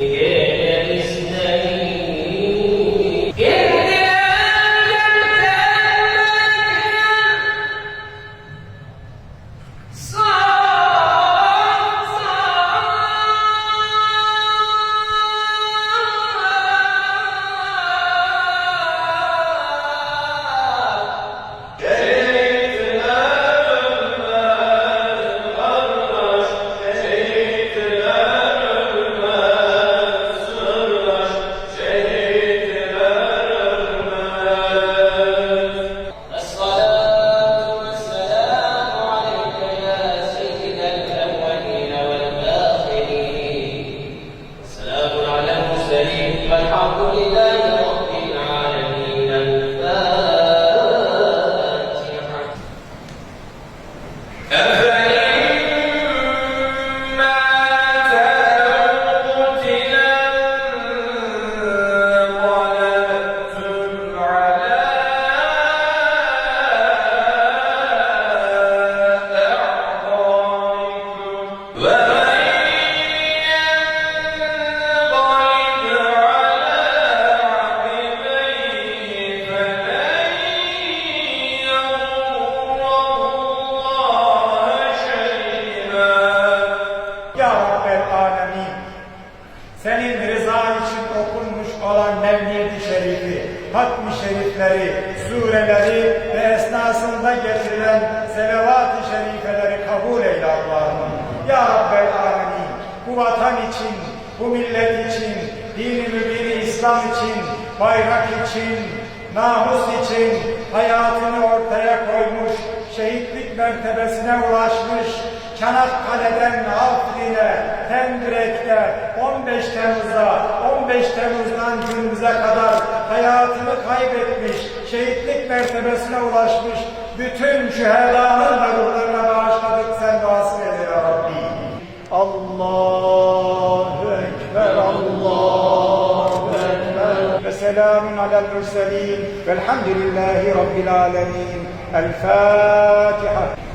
Yeah. 네. Senin rıza için okunmuş olan Mevlid-i Şerifi, hatmi şerifleri, sureleri ve esnasında getirilen selavat-ı şerifeleri kabul eyle Allah'ım. Ya Rabbel Alemin, bu vatan için, bu millet için, dini mübini İslam için, bayrak için, namus için hayatını ortaya koymuş, şehitlik mertebesine ulaşmış, Çanakkale'den Afrin'e, Hendrek'te 15 Temmuz'a, 15 Temmuz'dan günümüze kadar hayatını kaybetmiş, şehitlik mertebesine ulaşmış bütün şühedanın da ruhlarına bağışladık sen duasını eyle ya Rabbi. Allahu Ekber, Allahu Ekber. Ve selamun alel mürselin velhamdülillahi Rabbil alemin. El Fatiha.